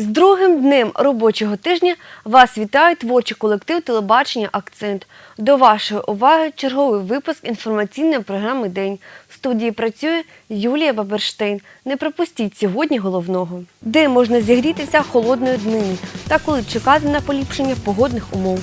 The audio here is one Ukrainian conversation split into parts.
З другим днем робочого тижня вас вітає творчий колектив телебачення Акцент. До вашої уваги черговий випуск інформаційної програми День. В студії працює Юлія Баберштейн. Не пропустіть сьогодні головного, де можна зігрітися холодної днині та коли чекати на поліпшення погодних умов.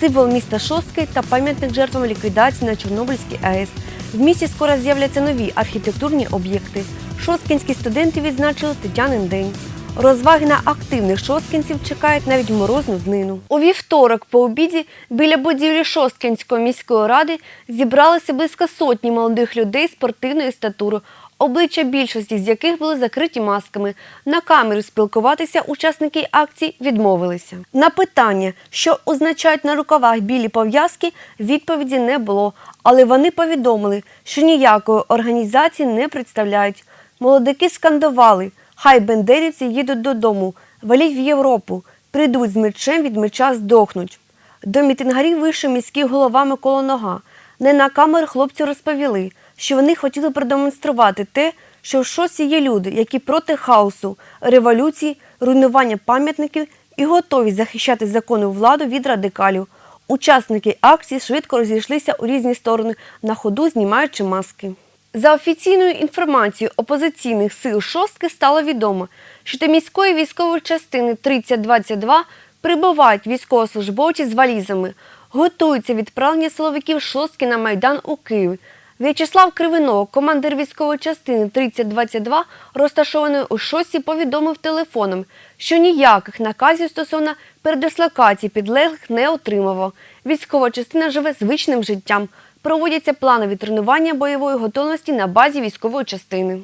Символ міста Шостки та пам'ятник жертвам ліквідації на Чорнобильській АЕС. В місті скоро з'являться нові архітектурні об'єкти. Шосткінські студенти відзначили Тетянин день. Розваги на активних шосткінців чекають навіть морозну днину. У вівторок по обіді біля будівлі Шосткінської міської ради зібралися близько сотні молодих людей спортивної статури, обличчя більшості з яких були закриті масками. На камеру спілкуватися учасники акції відмовилися. На питання, що означають на рукавах білі пов'язки, відповіді не було. Але вони повідомили, що ніякої організації не представляють. Молодики скандували. Хай бендерівці їдуть додому, валіть в Європу, прийдуть з мечем від меча здохнуть. До мітингарів вийшов міський голова Микола Нога. Не на камеру хлопці розповіли, що вони хотіли продемонструвати те, що в шосі є люди, які проти хаосу, революції, руйнування пам'ятників і готові захищати законну владу від радикалів. Учасники акції швидко розійшлися у різні сторони, на ходу знімаючи маски. За офіційною інформацією опозиційних сил шостки стало відомо, що до міської військової частини 3022 прибувають військовослужбовці з валізами, готуються відправлення силовиків шостки на майдан у Києві. В'ячеслав Кривинок, командир військової частини 3022, розташованої у шості, повідомив телефоном, що ніяких наказів стосовно передислокації підлеглих не отримував. Військова частина живе звичним життям. Проводяться планові тренування бойової готовності на базі військової частини.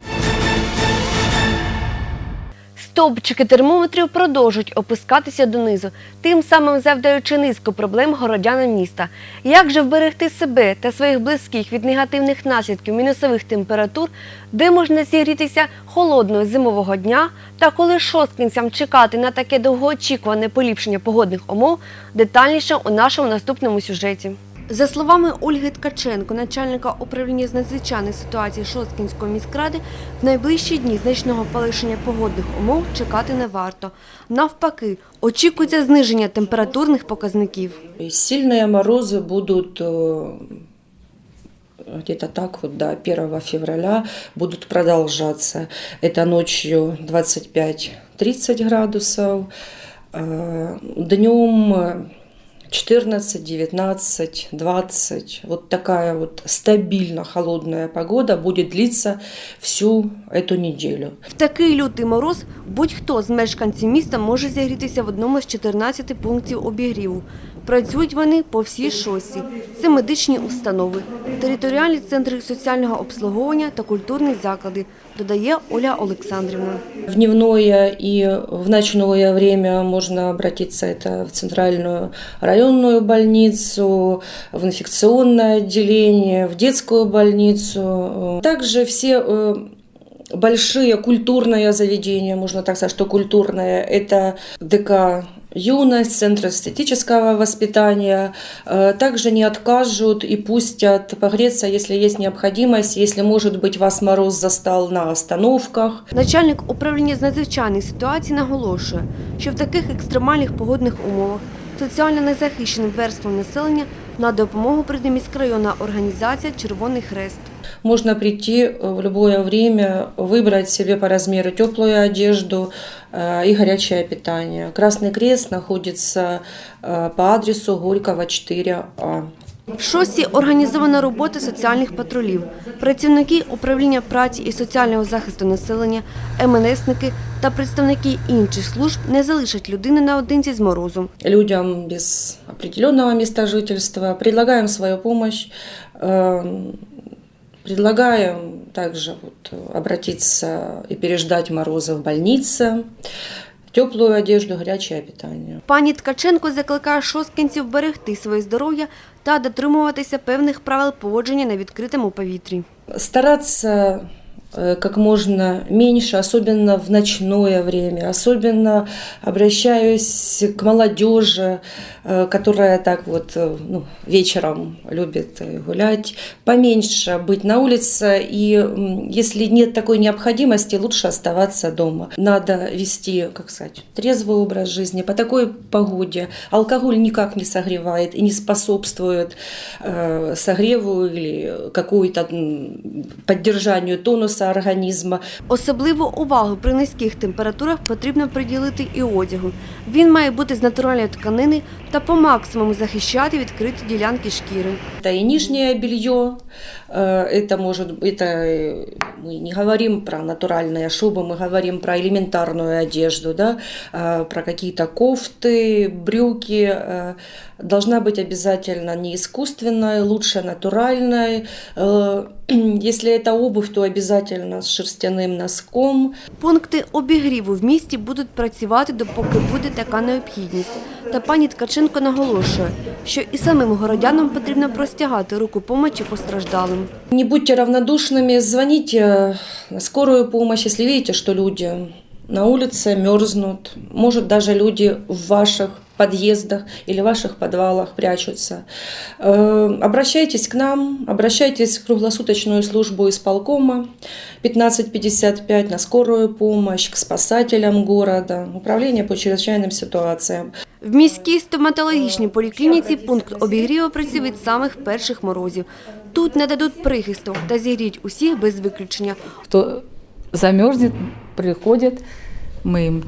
Стовпчики термометрів продовжують опускатися донизу, тим самим завдаючи низку проблем городянам міста. Як же вберегти себе та своїх близьких від негативних наслідків мінусових температур, де можна зігрітися холодного зимового дня, та коли шосткінцям чекати на таке довгоочікуване поліпшення погодних умов, детальніше у нашому наступному сюжеті. За словами Ольги Ткаченко, начальника управління з надзвичайних ситуацій Шосткінської міськради, в найближчі дні значного полегшення погодних умов чекати не варто. Навпаки, очікується зниження температурних показників. И Сильные морозы будут э, где-то так вот до 1 февраля будут продолжаться. Это ночью 25-30 градусов, э, днем э, 14, 19, 20. Вот такая вот стабильно холодная погода будет длиться всю эту неделю. В такий лютий мороз будь-хто з мешканців міста може зігрітися в одному з 14 пунктів обігріву. Працюють вони по всій шосі. Це медичні установи, територіальні центри соціального обслуговування та культурні заклади, додає Оля Олександрівна. В дневное и в ночное время можно обратиться это в центральную районную больницу, в инфекционное отделение, в детскую больницу. Также все э, большие культурные заведения, можно так сказать, что культурные, это ДК юность, центр эстетического воспитания, э, также не откажут и пустят погреться, если есть необходимость, если, может быть, вас мороз застал на остановках. Начальник управління з надзвичайних ситуацій наголошує, що в таких екстремальних погодних умовах соціально незахищеним верствам населення на допомогу прийде міськрайонна організація Червоний Хрест. Можно прийти э, в любое время, выбрать себе по размеру теплую одежду э, и горячее питание. Красный Крест находится э, по адресу Горького 4А. В шості організована робота соціальних патрулів. Працівники управління праці і соціального захисту населення, МНСники та представники інших служб не залишать людини наодинці з морозом. Людям без определенного места жительства предлагаем свою помощь. э, Предлагаем также вот обратиться и переждать морозы в больнице, теплую одежду, горячее питание. Пані Ткаченко закликає шосткинців берегти своє здоров'я та дотримуватися певних правил поводження на відкритому повітрі. Стараться э, как можно меньше, особенно в ночное время. Особенно обращаюсь к молодежи, э, которая так вот э, ну, вечером любит э, гулять. Поменьше быть на улице, и если нет такой необходимости, лучше оставаться дома. Надо вести, как сказать, трезвый образ жизни. По такой погоде алкоголь никак не согревает и не способствует э, согреву или какой-то поддержанию тонуса организма. Особливу увагу при низьких температурах потрібно приділити і одягу. Він має бути з натуральної тканини та по максимуму захищати відкриті ділянки шкіри. Это и нижнее белье, э, это может, это э, мы не говорим про натуральные шубы, мы говорим про элементарную одежду, да, э, про какие-то кофты, брюки. э, Должна быть обязательно не искусственная, лучше натуральная. Э, Если это обувь, то обязательно с шерстяным носком. Пункти обігріву в місті будуть працювати, допоки буде така необхідність. Та пані Ткаченко наголошує, що і самим городянам потрібно простягати руку помочі постраждалим. Не будьте равнодушными, звоните на скорую помощь, если видите, что люди на улице мерзнут, может даже люди в ваших подъездах или ваших подвалах прячутся. Э, Обращайтесь к нам, обращайтесь в круглосуточную службу исполкома 1555 на скорую помощь, к спасателям города, управление по чрезвычайным ситуациям. В міській стоматологічній поліклініці пункт обігріву працює від самих перших морозів. Тут не дадуть прихисту та зігріють усіх без виключення. Кто замерзнет, приходит, мы им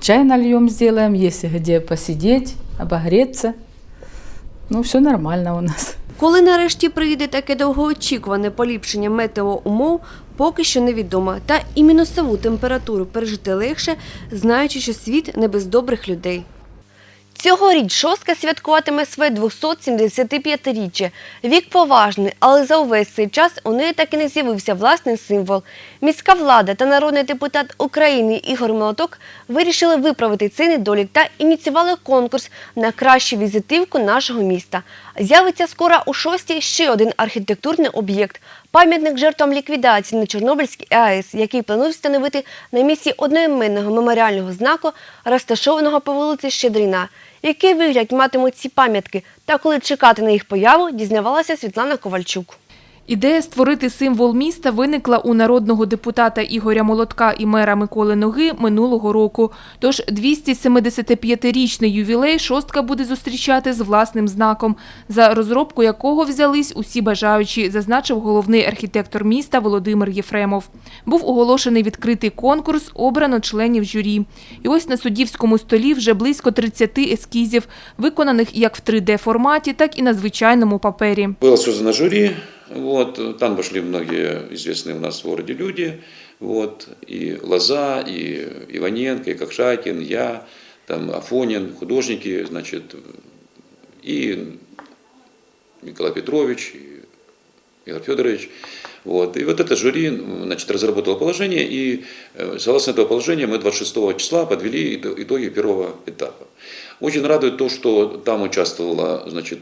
чай нальем, сделаем, если где посидеть, обогреться. Ну, все нормально у нас. Коли нарешті прийде таке довгоочікуване поліпшення метеоумов, поки що невідомо. Та і мінусову температуру пережити легше, знаючи, що світ не без добрих людей. Цьогоріч шостка святкуватиме своє 275-річчя. Вік поважний, але за увесь цей час у неї так і не з'явився власний символ. Міська влада та народний депутат України Ігор Молоток вирішили виправити цей недолік та ініціювали конкурс на кращу візитивку нашого міста. З'явиться скоро у шостій ще один архітектурний об'єкт пам'ятник жертвам ліквідації на Чорнобильській АЕС, який планують встановити на місці одноіменного меморіального знаку, розташованого по вулиці Щедрина. Який вигляд матимуть ці пам'ятки та коли чекати на їх появу, дізнавалася Світлана Ковальчук. Ідея створити символ міста виникла у народного депутата Ігоря Молотка і мера Миколи Ноги минулого року. Тож 275-річний ювілей шостка буде зустрічати з власним знаком, за розробку якого взялись усі бажаючі, зазначив головний архітектор міста Володимир Єфремов. Був оголошений відкритий конкурс, обрано членів журі. І ось на суддівському столі вже близько 30 ескізів, виконаних як в 3D-форматі, так і на звичайному папері. Было создано жюри, вот, там вошли многие известные у нас в городе люди, вот, и Лоза, и Иваненко, и Кокшакин, я, там Афонин, художники, значит, и Николай Петрович, и Игорь Федорович. Вот. И вот это жюри значит, разработало положение, и э, согласно этого положения мы 26 числа подвели ито- итоги первого этапа. Очень радует то, что там участвовало значит,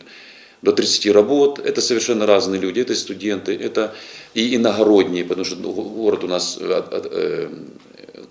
до 30 работ. Это совершенно разные люди, это студенты, это и иногородние, потому что ну, город у нас, э, от- от- э,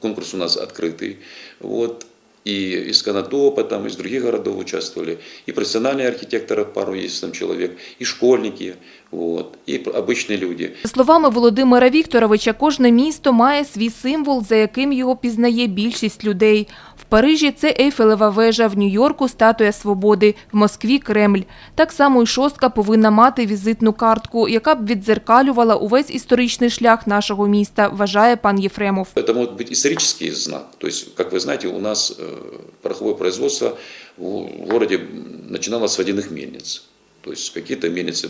конкурс у нас открытый. Вот. И из Конотопа, там, из других городов участвовали, и профессиональные архитекторы, пару есть там человек, и школьники, вот, и обычные люди. За словами Володимира Вікторовича, кожне місто має свій символ, за яким його пізнає більшість людей. В Парижі це Ейфелева вежа, в Нью-Йорку – статуя свободи, в Москві – Кремль. Так само і шостка повинна мати візитну картку, яка б віддзеркалювала увесь історичний шлях нашого міста, вважає пан Єфремов. Это может быть исторический знак. То есть, как вы знаете, у нас э, пороховое производство в городе начиналось с водяных мельниц. То есть какие-то мельницы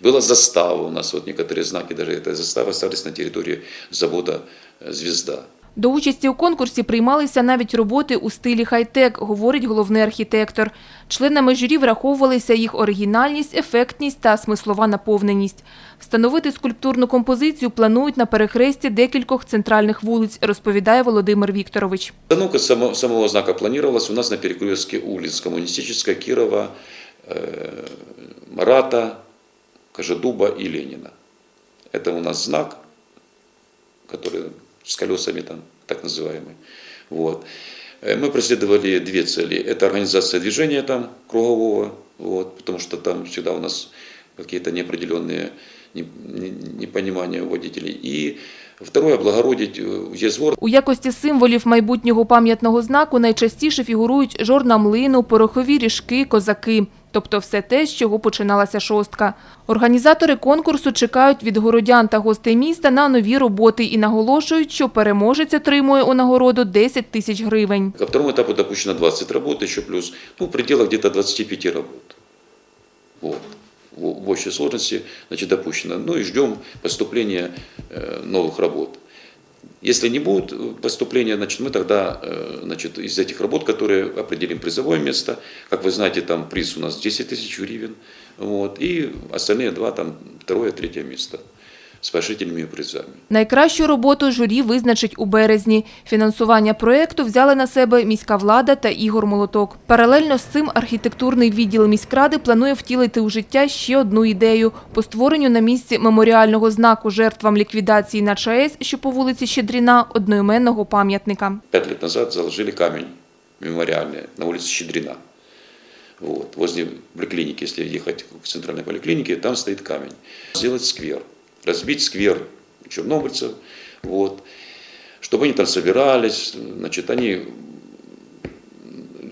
была застава у нас, вот некоторые знаки даже этой заставы остались на территории завода э, «Звезда». До участі у конкурсі приймалися навіть роботи у стилі хай-тек, говорить головний архітектор. Членами журі враховувалися їх оригінальність, ефектність та смислова наповненість. Встановити скульптурну композицію планують на перехресті декількох центральних вулиць, розповідає Володимир Вікторович. Установка само- самого знака планировалась у нас на перекрестке улиц Коммунистическая, Кирова, э, Марата, Кожедуба и Ленина. Это у нас знак, который с колесами там, так называемый. Вот. Э, Мы преследовали две цели. Это организация движения там кругового, вот, потому что там всегда у нас какие-то неопределенные не- не- непонимания у водителей. И второе, облагородить э, весь город. У якості символів майбутнього пам'ятного знаку найчастіше фігурують жорна млину, порохові ріжки, козаки. Тобто все те, з чого починалася шостка. Організатори конкурсу чекають від городян та гостей міста на нові роботи і наголошують, що переможець отримує у нагороду 10 тисяч гривень. Ко второму этапу допущено 20 работ, еще плюс, ну, в пределах где-то 25 работ. Вот. В в общей сложности значит, допущено. Ну и ждем поступления э, новых работ. Если не будет поступления, значит, мы тогда э, значит, из этих работ, которые определим призовое место, как вы знаете, там приз у нас 10 тысяч гривен, вот, и остальные два, там, второе, третье место с поощрительными призами. Найкращу роботу журі визначить у березні. Фінансування проєкту взяли на себе міська влада та Ігор Молоток. Паралельно з цим архітектурний відділ міськради планує втілити у життя ще одну ідею – по створенню на місці меморіального знаку жертвам ліквідації на ЧАЕС, що по вулиці Щедріна, одноіменного пам'ятника. Пять лет назад заложили камень мемориальный на улице Щедрина. Вот, возле поликлиники, если ехать к центральной поликлинике, там стоит камень. Сделать сквер, разбить сквер чернобыльцев, вот, чтобы они там собирались, значит, они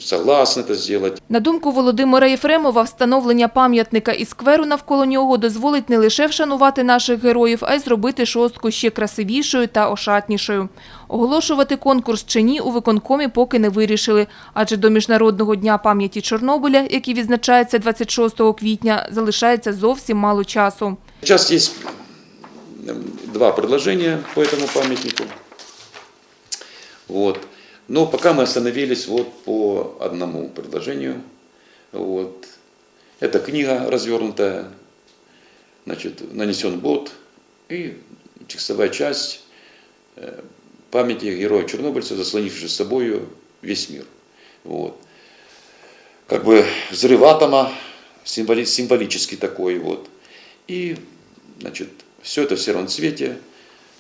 согласны это сделать. На думку Володимира Єфремова, встановлення пам'ятника і скверу навколо нього дозволить не лише вшанувати наших героїв, а й зробити шостку ще красивішою та ошатнішою. Оголошувати конкурс чи ні у виконкомі поки не вирішили, адже до Міжнародного дня пам'яті Чорнобиля, який відзначається 26 квітня, залишається зовсім мало часу. Сейчас есть м, два предложения по этому памятнику. Вот. Но пока мы остановились вот по одному предложению. Вот. Это книга развернутая, значит, нанесен бот и текстовая часть э, памяти героя-чернобыльца, заслонивший с собой весь мир. Вот. Как бы взрыв атома, символи- символический такой вот. И, значит, все это в сером цвете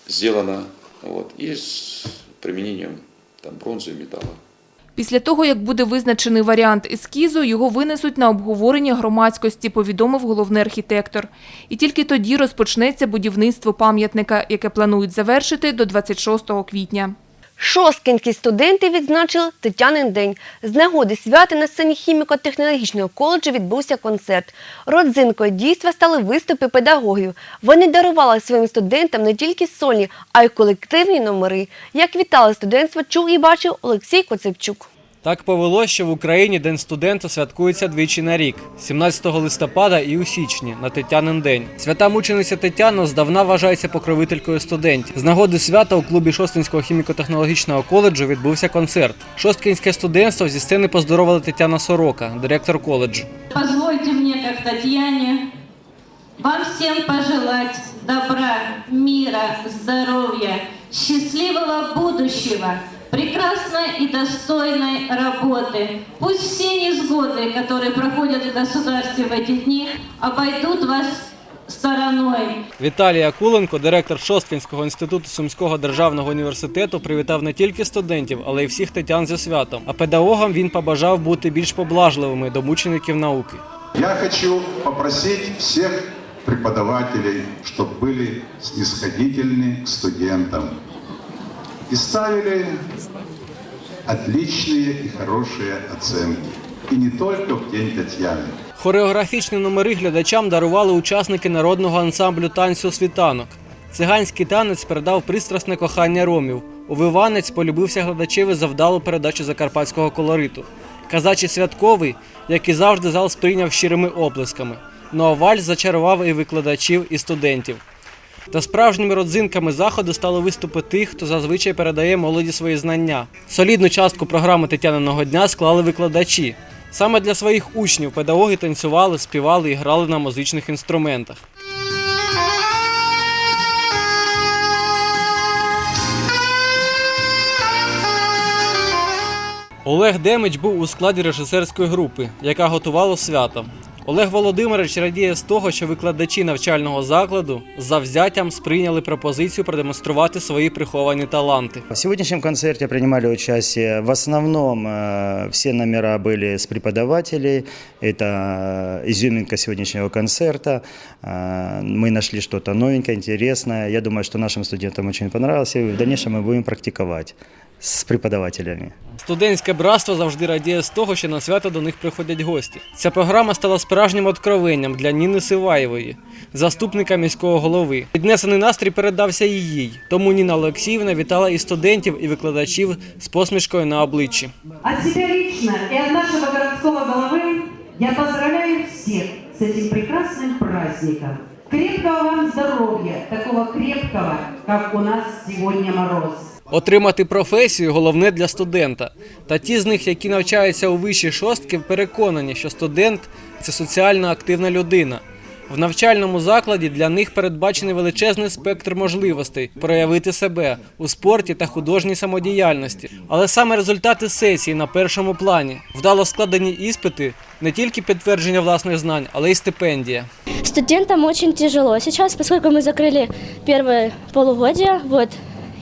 сделано вот, и с применением там, бронзы и металла. Після того, як буде визначений варіант ескізу, його винесуть на обговорення громадськості, повідомив головний архітектор. І тільки тоді розпочнеться будівництво пам'ятника, яке планують завершити до 26 квітня. Шосткінські студенти відзначили Тетянин день. З нагоди свята на сцені хіміко-технологічного коледжу відбувся концерт. Родзинкою дійства стали виступи педагогів. Вони дарували своїм студентам не тільки сольні, а й колективні номери. Як вітали студентство, чув і бачив Олексій Коцепчук. Так повело, що в Україні День студента святкується двічі на рік 17 листопада і у січні на Тетянин день. Свята мучениця Тетяна здавна вважається покровителькою студентів. З нагоди свята у клубі Шостинського хіміко-технологічного коледжу відбувся концерт. Шосткінське студентство зі сцени поздоровила Тетяна Сорока, директор коледжу. Позвольте мне, как Татьяне, вам всем пожелать добра, мира, здоровья, счастливого будущего, прекрасной и достойной работы. Пусть все невзгоды, которые проходят в государстве в эти дни, обойдут вас стороной. Віталій Акуленко, директор Шосткінського інституту Сумського державного університету, привітав не тільки студентів, але й всіх тетян зі святом. А педагогам він побажав бути більш поблажливими до мучеників науки. Я хочу попросить всех преподавателей, чтобы были снисходительны к студентам и ставили отличные и хорошие оценки. И не только в День Татьяны. Хореографічні номери глядачам дарували учасники народного ансамблю танцю світанок. Циганський танець передав пристрасне кохання ромів. Увиванець полюбився глядачеві за вдалу передачу закарпатського колориту. Казачий святковий, як і завжди, зал сприйняв щирими оплесками. Ну а вальс зачарував і викладачів, і студентів. Та справжніми родзинками заходу стали виступи тих, хто зазвичай передає молоді свої знання. Солідну частку програми Тетяниного дня склали викладачі. Саме для своїх учнів педагоги танцювали, співали і грали на музичних інструментах. Олег Демич був у складі режисерської групи, яка готувала свято. Олег Володимирович радіє з того, що викладачі навчального закладу з завзяттям сприйняли пропозицію продемонструвати свої приховані таланти. В сегодняшнем концерте принимали участие в основном э, все номера были с преподавателей. Это э, изюминка сегодняшнего концерта. Э, Мы нашли что-то новенькое, интересное. Я думаю, что нашим студентам очень понравилось. И в дальнейшем мы будем практиковать с преподавателями. Студентське братство завжди радіє з того, що на свято до них приходять гості. Ця програма стала справжнім откровенням для Ніни Сиваєвої, заступника міського голови. Піднесений настрій передався і їй. Тому Ніна Олексіївна вітала і студентів, і викладачів з посмішкою на обличчі. От себя лично и от нашего городского головы я поздравляю всех с этим прекрасным праздником. Крепкого вам здоровья, такого крепкого, как у нас сегодня мороз. Отримати професію головне для студента. Та ті з них, які навчаються у вищій шостки, переконані, що студент це соціально активна людина. В навчальному закладі для них передбачений величезний спектр можливостей проявити себе у спорті та художній самодіяльності. Але саме результати сесії на першому плані вдало складені іспити не тільки підтвердження власних знань, але й стипендія. Студентам очень тяжело сейчас, поскольку мы закрыли первое полугодие, вот,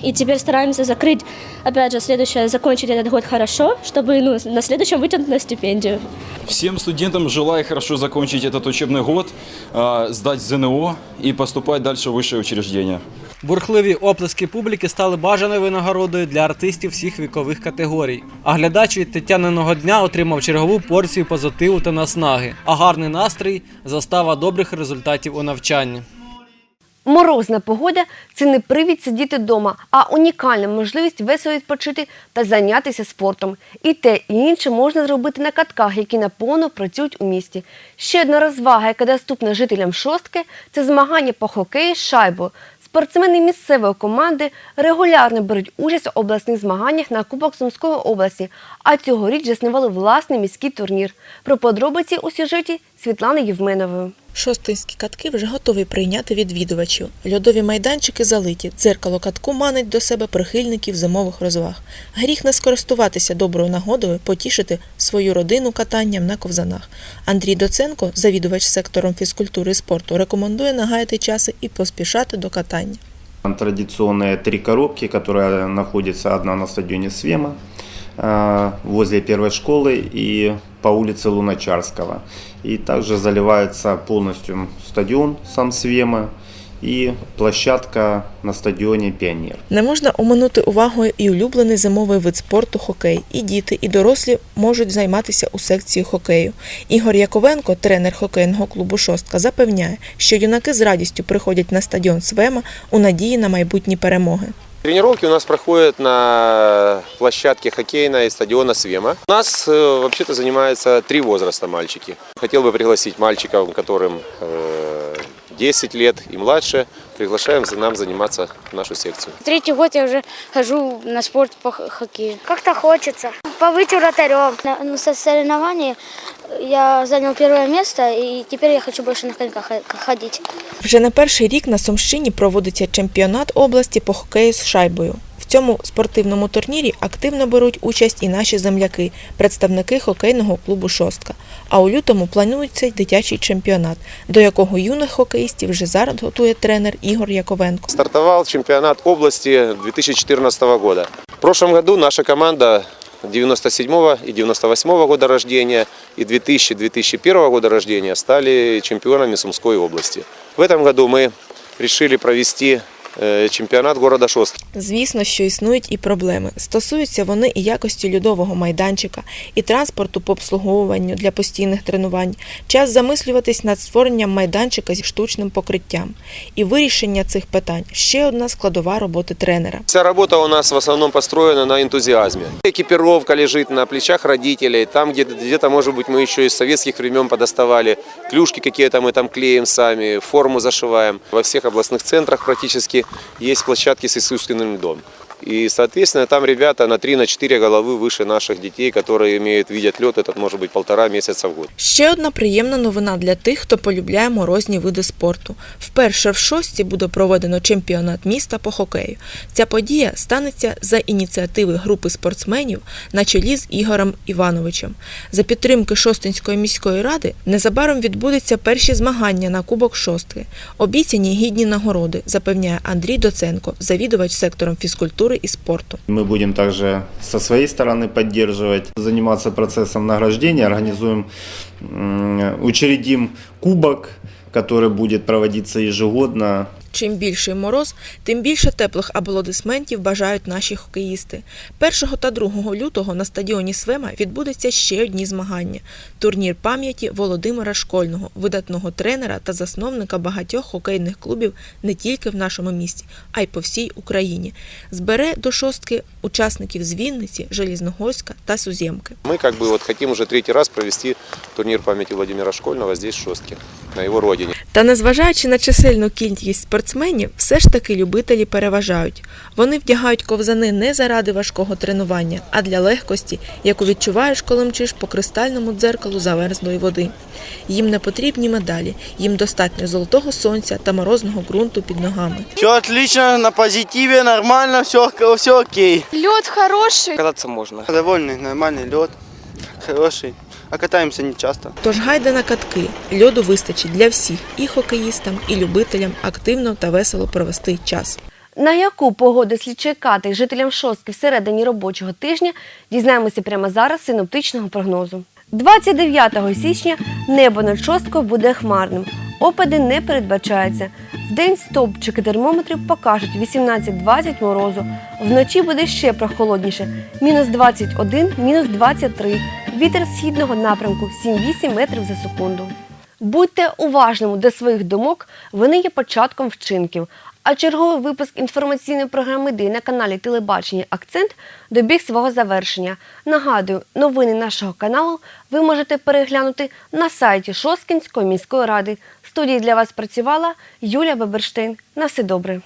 и теперь стараемся закрыть, опять же, следующее, закончить этот год хорошо, чтобы ну, на следующем вытянуть на стипендию. Всем студентам желаю хорошо закончить этот учебный год, а, сдать ЗНО и поступать дальше в высшее учреждение. Бурхливі оплески публіки стали бажаною винагородою для артистів всіх вікових категорій. А глядач від Тетяниного дня отримав чергову порцію позитиву та наснаги, а гарний настрій застава добрих результатів у навчанні. Морозна погода це не привід сидіти вдома, а унікальна можливість весело відпочити та зайнятися спортом. І те, і інше можна зробити на катках, які наповно працюють у місті. Ще одна розвага, яка доступна жителям шостки, це змагання по хокею з шайбою. Спортсмени місцевої команди регулярно беруть участь у обласних змаганнях на Кубок Сумської області, а цьогоріч заснували власний міський турнір. Про подробиці у сюжеті Світлани Євменової. Шостинські катки вже готові прийняти відвідувачів. Льодові майданчики залиті. Дзеркало катку манить до себе прихильників зимових розваг. Гріх не скористуватися доброю нагодою, потішити свою родину катанням на ковзанах. Андрій Доценко, завідувач сектором фізкультури і спорту, рекомендує нагаяти часи і поспішати до катання. Традиционные три коробки, которые находятся одна на стадионе Свема, э, возле первой школы и по улице Луначарского. И также заливается полностью стадион сам Свема и площадка на стадионе Пионер. Не можна оминути увагою і улюблений зимовий вид спорту хокей. І діти, і дорослі можуть займатися у секції хокею. Ігор Яковенко, тренер хокейного клубу Шостка, запевняє, що юнаки з радістю приходять на стадіон Свема у надії на майбутні перемоги. Тренировки у нас проходят на площадке хоккейной стадиона Свема. У нас э, вообще-то занимаются три возраста мальчики. Хотел бы пригласить мальчиков, которым э, 10 лет и младше, приглашаем за нам заниматься в нашу секцию. Третий год я уже хожу на спорт по хоккею. Как-то хочется. Побыть вратарем. На ну, со- соревнований я занял первое место, и теперь я хочу больше на коньках ходить. Вже не перший рік на Сумщині проводиться чемпіонат області по хокею з шайбою. В цьому спортивному турнірі активно беруть участь і наші земляки, представники хокейного клубу Шостка. А у лютому планується й дитячий чемпіонат, до якого юних хокеїстів вже зараз готує тренер Ігор Яковенко. Стартовал чемпионат области 2014 года. В прошлом году наша команда 97 и 98 года рождения и 2000-2001 года рождения стали чемпионами Сумской области. В этом году мы решили провести э, чемпионат города Шостка. Звісно, що існують і проблеми. Стосуються вони і якості льодового майданчика, і транспорту по обслуговуванню для постійних тренувань. Час замислюватись над створенням майданчика зі штучним покриттям. І вирішення цих питань ще одна складова роботи тренера. Вся работа у нас в основном построена на энтузиазме. Экипировка лежит на плечах родителей. Там где- где-то, может быть, мы еще из советских времен подоставали. Клюшки какие-то мы там клеим сами, форму зашиваем. Во всех областных центрах практически есть площадки с искусственным льдом. И, соответственно, там ребята на 3-4 головы выше наших детей, которые имеют, видят лед, этот может быть полтора месяца в год. Ще одна приємна новина для тих, хто полюбляє морозні види спорту. Вперше в шості буде проведено чемпіонат міста по хокею. Ця подія станеться за ініціативи групи спортсменів на чолі з Ігорем Івановичем. За підтримки Шостинської міської ради незабаром відбудуться перші змагання на Кубок Шостки. Обіцяні гідні нагороди, запевняє Андрій Доценко, завідувач сектором фізкультури і спорту. Мы будем также со своей стороны поддерживать, заниматься процессом награждения, организуем, м, учредим кубок, который будет проводиться ежегодно Чим більший мороз, тим більше теплих аплодисментів бажають наші хокеїсти. 1 та 2 лютого на стадіоні Свема відбудуться ще одні змагання: турнір пам'яті Володимира Школьного, видатного тренера та засновника багатьох хокейних клубів не тільки в нашому місті, а й по всій Україні. Збере до шостки учасників з Вінниці, Желізногорська та Сузємки. Мы как бы вот хотим уже третий раз провести турнир памяти Владимира Школьного здесь, в Шостке, на его родине. Та незважаючи на чисельну кількість спортсменів, все ж таки любителі переважають. Вони вдягають ковзани не заради важкого тренування, а для легкості, яку відчуваєш, коли мчиш по кристальному дзеркалу заверзлої води. Їм не потрібні медалі, їм достатньо золотого сонця та морозного ґрунту під ногами. Все отлично, на позитиве, нормально, все, все окей. Лед хороший. Кататься можно. Довольный, нормальный лед, хороший. А катаемся не часто. Тож гайда на катки. Льоду вистачить для всіх і хокеїстам, і любителям активно та весело провести час. На яку погоду слід чекати жителям шостки всередині робочого тижня, дізнаємося прямо зараз з синоптичного прогнозу. 29 січня небо над шосткою буде хмарним. Опади не передбачається. Вдень стовпчики термометрів покажуть 18-20 морозу. Вночі буде ще прохолодніше мінус 21, мінус 23. Вітер східного напрямку 7-8 метрів за секунду. Будьте уважними до своїх думок, вони є початком вчинків. А черговий випуск інформаційної програми «День» на каналі Телебачення Акцент добіг свого завершення. Нагадую, новини нашого каналу ви можете переглянути на сайті Шосткінської міської ради. В студії для вас працювала Юлія Беберштейн. На все добре.